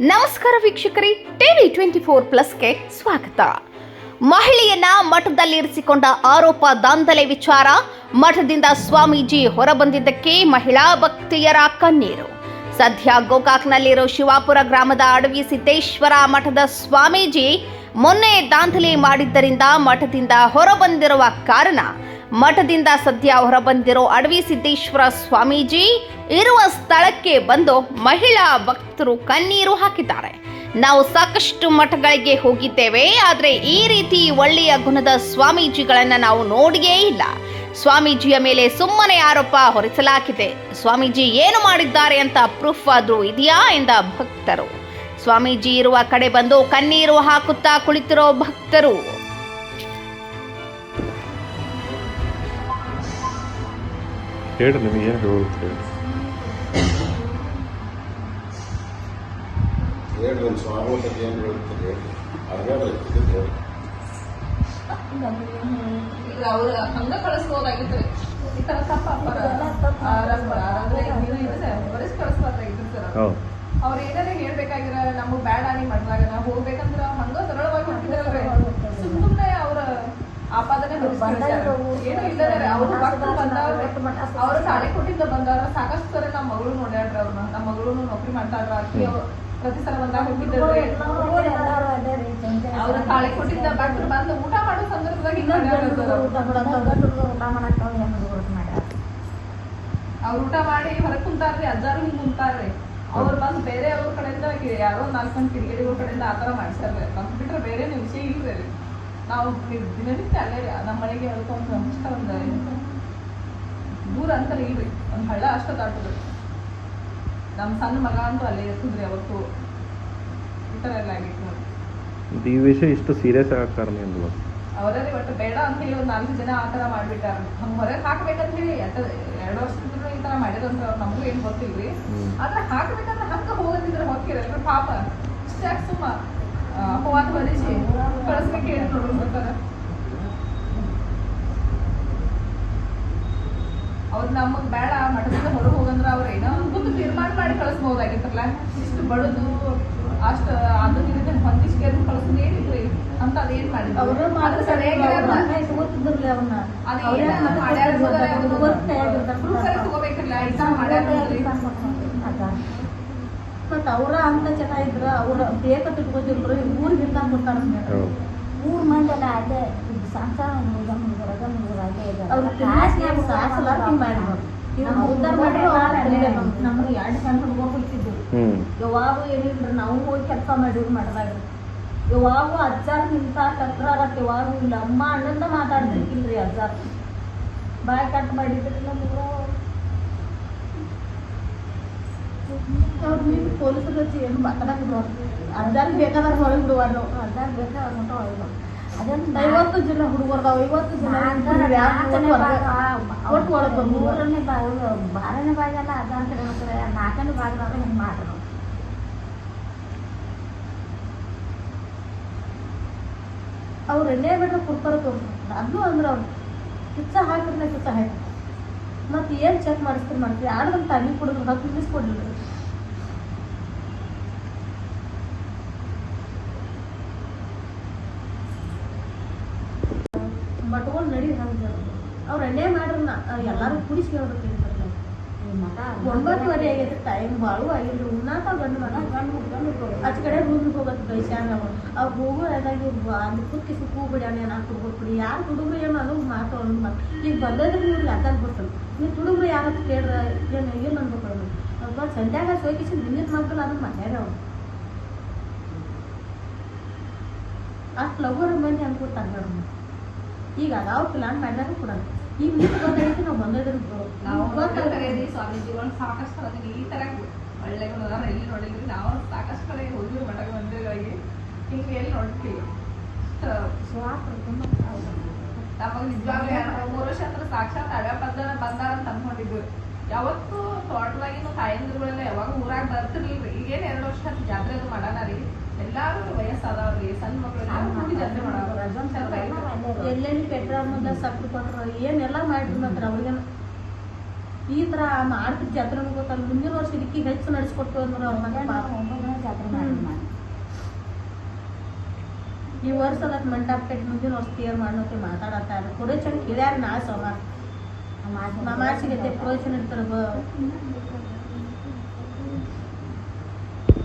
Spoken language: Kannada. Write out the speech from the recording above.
ನಮಸ್ಕಾರ ವೀಕ್ಷಕರೇ, ಟಿವಿ ಟ್ವೆಂಟಿ ಫೋರ್ ಪ್ಲಸ್ಗೆ ಸ್ವಾಗತ. ಮಹಿಳೆಯನ್ನ ಮಠದಲ್ಲಿರಿಸಿಕೊಂಡ ಆರೋಪ ದಾಂಧಲೆ ವಿಚಾರ, ಮಠದಿಂದ ಸ್ವಾಮೀಜಿ ಹೊರಬಂದಿದ್ದಕ್ಕೆ ಮಹಿಳಾ ಭಕ್ತಿಯರ ಕಣ್ಣೀರು. ಸದ್ಯ ಗೋಕಾಕ್ನಲ್ಲಿರೋ ಶಿವಾಪುರ ಗ್ರಾಮದ ಅಡವಿ ಸಿದ್ದೇಶ್ವರ ಮಠದ ಸ್ವಾಮೀಜಿ ಮೊನ್ನೆ ದಾಂಧಲೆ ಮಾಡಿದ್ದರಿಂದ ಮಠದಿಂದ ಹೊರಬಂದಿರುವ ಕಾರಣ ಮಠದಿಂದ ಸದ್ಯ ಹೊರಬಂದಿರೋ ಅಡವಿ ಸಿದ್ದೇಶ್ವರ ಸ್ವಾಮೀಜಿ ಇರುವ ಸ್ಥಳಕ್ಕೆ ಬಂದು ಮಹಿಳಾ ಭಕ್ತರು ಕಣ್ಣೀರು ಹಾಕಿದ್ದಾರೆ. ನಾವು ಸಾಕಷ್ಟು ಮಠಗಳಿಗೆ ಹೋಗಿದ್ದೇವೆ, ಆದರೆ ಈ ರೀತಿ ಒಳ್ಳೆಯ ಗುಣದ ಸ್ವಾಮೀಜಿಗಳನ್ನು ನಾವು ನೋಡಿಯೇ ಇಲ್ಲ. ಸ್ವಾಮೀಜಿಯ ಮೇಲೆ ಸುಮ್ಮನೆ ಆರೋಪ ಹೊರಿಸಲಾಗಿದೆ. ಸ್ವಾಮೀಜಿ ಏನು ಮಾಡಿದ್ದಾರೆ ಅಂತ ಪ್ರೂಫ್ ಆದ್ರೂ ಇದೆಯಾ ಎಂದ ಭಕ್ತರು. ಸ್ವಾಮೀಜಿ ಇರುವ ಕಡೆ ಬಂದು ಕಣ್ಣೀರು ಹಾಕುತ್ತಾ ಕುಳಿತಿರೋ ಭಕ್ತರು. ಹೇಳಿ ನಿಮಗೆ ಏನು ಹೇಳುತ್ತೆ ಹೇಳಿ. ನಮ್ಮ ಸ್ವಾಮಿ ಬಗ್ಗೆ ಏನು ಹೇಳ್ತೀರಿ ಈಗ ಅವ್ರ ಹಂಗ ಕಳಿಸ್ಬೋದಾಗಿತ್ತು. ಈ ತರ ತಪ್ಪ ಬರೆಸ್ ಕಳಿಸ್ಬೋದಾಗಿತ್ತು ಸರ್ ಅವ್ರ ಏನಾರ ಹೇಳ್ಬೇಕಾಗಿರ ನಮಗ್ ಬ್ಯಾಡ ನೀ ಮಾಡ್ಲಾಗ ನಾವ್ ಹೋಗ್ಬೇಕಂದ್ರ ಹಂಗ ಸರಳವಾಗಿ ಅವ್ರು ತಾಳಿ ಕೊಟ್ಟಿದ್ದ ಬಂದವ್ರ ಸಾಕಷ್ಟು ಸರ ನಮ್ಮ ಮಗಳು ನೋಡ್ಯಾಡ್ರಿ ಅವ್ರನ್ನ. ನಮ್ಮ ಮಗಳು ನೌಕರಿ ಮಾಡ್ತಾಳ್ರ. ಆಕಿ ಅವ್ರು ಪ್ರತಿ ಸಲ ಬಂದಾಗ ಹೋಗಿದ್ದೇವೆ ಅವ್ರ ಸಾಳೆ ಕೊಟ್ಟಿದ್ದ ಭಕ್ತರು ಬಂದು ಊಟ ಮಾಡೋ ಸಂದರ್ಭದಾಗ ಅವ್ರು. ಅವ್ರ ಊಟ ಮಾಡಿ ಹೊರಗ್ ಕುಂತಾರ್ರಿ ಅಜ್ಜಾರು ಹಿಂಗ್ ಕುಂತಾರ್ರಿ ಅವ್ರು ಬಂದು ಬೇರೆ ಅವ್ರ ಕಡೆಯಿಂದ ಯಾರೋ ನಾಲ್ಕು ಮಂದಿ ಕಿಡಿಗೇಡಿಗಳ ಕಡೆಯಿಂದ ಆತರ ಮಾಡ್ಸ್ಯಾರ್ರಿ ನಮ್ ಬಿಟ್ರೆ ಬೇರೆ ವಿಷಯ ಇಲ್ರಿ ಅಲ್ಲಿ. ನಾವು ದಿನನಿತ್ಯ ಅಲ್ಲೇ ನಮ್ಮ ಮನೆಗೆ ಹೇಳ್ಕೊಂಡು ಅಷ್ಟ ಒಂದ್ ದೂರ ಅಂತ ಇಲ್ರಿ. ಒಂದು ಹಳ್ಳ ಅಷ್ಟ ದಾಟುದ್ರಿ ನಮ್ಮ ಸಣ್ಣ ಮಗ ಅಂತೂ ಅಲ್ಲೇ ಎತ್ತಿದ್ರಿ ಅವತ್ತು ಈ ತರ ಎಲ್ಲ ಆಗಿತ್ತು. ನೋಡಿ ಈ ವಿಷಯ ಇಷ್ಟು ಸೀರಿಯಸ್ ಆಗಕ್ಕೆ ಕಾರಣ ಏನು ಅವರಲ್ಲಿ ಒಟ್ಟು ಬೇಡ ಅಂತ ಹೇಳಿ ಒಂದು ನಾಲ್ಕು ಜನ ಆ ತರ ಮಾಡ್ಬಿಟ್ಟಾರ. ಹಂಗ ಹೊರಗೆ ಹಾಕ್ಬೇಕಂತ ಹೇಳಿ ಎರಡು ವರ್ಷದಿಂದ ಈ ತರ ಮಾಡಿದಂತ ನಮಗೂ ಏನು ಗೊತ್ತಿಲ್ರಿ. ಆದ್ರೆ ಹಾಕ್ಬೇಕಂತ ಹಂಗ ಹೋಗೋದಿದ್ರೆ ಹೋಗಿರಲ್ರಿ ಪಾಪ. ಇಷ್ಟಾಗ ಸುಮ್ಮ ಹೋಗಿ ಬರೀಸಿ ಅವ್ರು ನಮಗ್ ಬೇಡ ಮಠದಿಂದ ಹೊರಗೆ ಹೋಗಂದ್ರ ಅವ್ರ ಏನೋ ಒಂದು ತೀರ್ಮಾನ ಮಾಡಿ ಕಳಿಸ್ಬಹುದಾಗಿತ್ತಲ್ಲ ಇಷ್ಟು ಬಡದು ಅಷ್ಟ ಅದು ಇದನ್ನ ಹೊಂದಿಸ್ಕೊಂಡು ಕಳ್ಸೋದು ಏನಿಲ್ರಿ ಅಂತ ಅದೇನ್ ಮಾಡಿದ್ರು ಅವ್ರು ತಗೋಬೇಕಲ್ಲ. ಬಟ್ ಅವ್ರ ಅಂತ ಚೆನ್ನಾಗಿದ್ರ ಅವ್ರ ಬೇಕ ತಿಳ್ಕೊತಿದ್ರು ಊರಿಗೆ ಹಿಡ್ಕೊಂಡ್ ಬಿಡ್ತಾರ ಮೂರ್ ಮಂದಿ ಅಲ್ಲ ಸಂಸಾರ ಮುಗಿದ ಮಾಡಿದ್ರು. ನಮ್ಗೆ ಎರಡು ಸಣ್ಣ ಯಾವಾಗ ಏನಿಲ್ರಿ ನಾವು ಹೋಗಿ ಕೆಲಸ ಮಾಡಿದ್ರು ಮಾಡ್ದಾಗ ಯಾವಾಗ ಅಜ್ಜಾರ್ ನಿಂತ ಟಕ್ರಾಗತ್ತೆ ಯಾವಾಗ ಇಲ್ಲ. ಅಮ್ಮ ಅಣ್ಣಂದ ಮಾತಾಡ್ತಿರ್ಕಿಲ್ರಿ ಅಜ್ಜಾರ್. ಬಾಯ್ ಕಟ್ ಮಾಡಿದ್ರಿ ನಮ್ಗೆ ಅವ್ರು ನೀವು ಪೊಲೀಸರು ಹಚ್ಚಿ ಏನು ಮಾತಾಡಕ್ಕೆ ಬೇಕಾದ್ರೆ ಹೊರಗೆ ಬಿಡುವಾರು ಅದಾಗ ಬೇಕಾ ಮಟ್ಟ ಒಯ್ದು ಅದನ್ನ ಐವತ್ತು ಜನ ಹುಡುಗರ್ದಾವ ಐವತ್ತು ಜನ ಒಟ್ಟು ಒಳಗೆ ಮೂರನೇ ಭಾಗ ಬಾರನೇ ಬಾಗೆಲ್ಲ ಅದ ಅಂತ ಹೇಳ್ತಾರೆ ನಾಲ್ಕನೇ ಭಾಗದಾಗ ಹಿಂಗೆ ಮಾಡ್ರು. ಅವ್ರು ಎಣ್ಣೆ ಬಿಟ್ರೆ ಕುರ್ತಾರ ತೋರಿಸ್ತಾರೆ ಅದು ಅಂದ್ರೆ ಅವ್ರು ಕಿಚ್ಚ ಹಾಕಿದ್ರೆ ಕಿಚ್ಚ ಹಾಕಿ ಮತ್ತೆ ಏನು ಚೆಕ್ ಮಾಡಿಸ್ತೀರಿ ಮಾಡ್ತೀರಿ ಆಡ್ದಂತ ತಲೆ ಕೊಡಿದ್ರು ಹತ್ತು ನಿಮಿಷ ಕೊಡ್ಲಿಲ್ಲ ಮಟ್ಕೊಂಡು ನಡಿ ಹಂಗೆ. ಅವ್ರು ಎಣ್ಣೆ ಮಾಡ್ರನ್ನ ಎಲ್ಲರೂ ಕುಡಿಸಿ ಹೇಳ್ಬೇಕು ಮಠ ಒಂಬತ್ತುವರೆ ಆಗೈತೆ ಟೈಮ್ ಬಾಳು ಆಗಿಲ್ರಿ ಉಣ್ಣಾಕ ಗಂಡು ಮಗ. ಆಚ ಕಡೆ ರೂಮಿಗೆ ಹೋಗತ್ತೆ ಬೈಸ್ಯಾಗ ಅವ್ ಹೋಗೋ ಅದಾಗಿ ಅಲ್ಲಿ ಕುಕ್ಕಿ ಸುಕ್ಕು ಬಿಡಿ ನಾ ಕುಡ್ಬೋದು ಬಿಡಿ ಯಾರು ಹುಡುಗರು ಏನು ಅನ್ನೋದು ಮಾತು ಅನ್ನೋ ಈಗ ಬಂದದ್ರೆ ನೀವು ಯಾಕಂತ ಬರ್ತಾನೆ ನೀವು ತುಡುಗ್ರಿ ಯಾರಂತ ಕೇಳ್ರ ಏನು ಏನು ಅನ್ಬೇಕು ಅವ್ರು ಅವಾಗ ಸಂಧ್ಯಾಗ ಸೋಕಿಸಿ ನಿನ್ನಿದ ಮಕ್ಕಳು ಅದನ್ನ ಮಾಡ್ಯಾರ ಅವ್ರು. ಅಷ್ಟು ಲಗೋರ ಮಂದಿ ಅನ್ಕೊತಾರ ಈಗ ಅದಾವ ಪ್ಲಾನ್ ಮಾಡಿದಾಗ ಕೂಡ ಈಗ ಮುಂದೆ ಗೊತ್ತಾಗೈತಿ ನಾವು ಬಂದಿದ್ರು ನಾವು ಗೊತ್ತಾಗ ಕರೆಯದಿ ಸ್ವಾಮೀಜಿಗಳು ಸಾಕಷ್ಟು ಅದನ್ನ ಈ ತರ ಒಳ್ಳೆ ಗುಣದಾರ ಎಲ್ಲಿ ನೋಡಿದ್ರಿ. ನಾವು ಸಾಕಷ್ಟು ಕಡೆ ಹೋಗಿವಿ ಮಠ ಮಂದಿರಗಳಿಗೆ ಹಿಂಗೆ ಎಲ್ಲಿ ನೋಡ್ತೀವಿ? ನಮಗ್ ನಿಜವಾಗ್ಲೂ ಮೂರು ವರ್ಷ ಹತ್ರ ಸಾಕ್ಷಾತ್ ಅಡ ಬಂದಾರ ಬಂದಾರ ಅಂತ ಅನ್ಕೊಂಡಿದ್ವಿ ಯಾವತ್ತು ತೋಟದಾಗಿನ ತಾಯಂದಿರುಗಳೆಲ್ಲ ಯಾವಾಗ ಊರಾಗ ಬರ್ತಿರ್ಲಿಲ್ಲ ಈಗೇನು ಎರಡು ವರ್ಷ ಜಾತ್ರೆ ಎಲ್ಲಾರು ವಯಸ್ಸಾದವ್ರಿ ಸಣ್ಣ ಮಕ್ಕಳು ಜಾತ್ರೆ ಮಾಡಾವ್ರಿ ಎಲ್ಲೆಲ್ಲಿ ಪೆಟ್ರೋಲ್ ಸಕ್ಕು ಕೊಟ್ಟರು ಏನೆಲ್ಲ ಮಾಡಿದ್ರು ಮಾತ್ರ ಅವ್ರಿಗೆ ಈ ತರ ಮಾಡ್ತಿದ್ ಜಾತ್ರೆ ಗೊತ್ತಲ್ಲ ಮುಂದಿನ ವರ್ಷ ಇದಕ್ಕೆ ಹೆಚ್ಚು ನಡೆಸ್ಕೊಟ್ಟು ಅಂದ್ರೆ ಅವ್ರ ಮನೆ ಜಾತ್ರೆ ಮಾಡಿ ಈ ವರ್ಷ ಅದಕ್ಕೆ ಮಂಟಪ ಕಟ್ಟಿ ಮುಂದಿನ ವರ್ಷ ಕ್ಲಿಯರ್ ಮಾಡೋಕೆ ಮಾತಾಡತ್ತಾರ ಚೆನ್ನಾಗಿ ಕೇಳ್ಯಾರ ನಾ ಸೋಮಾರ ಮಾಸಿ ಪ್ರಯೋಜನ ಇರ್ತಾರ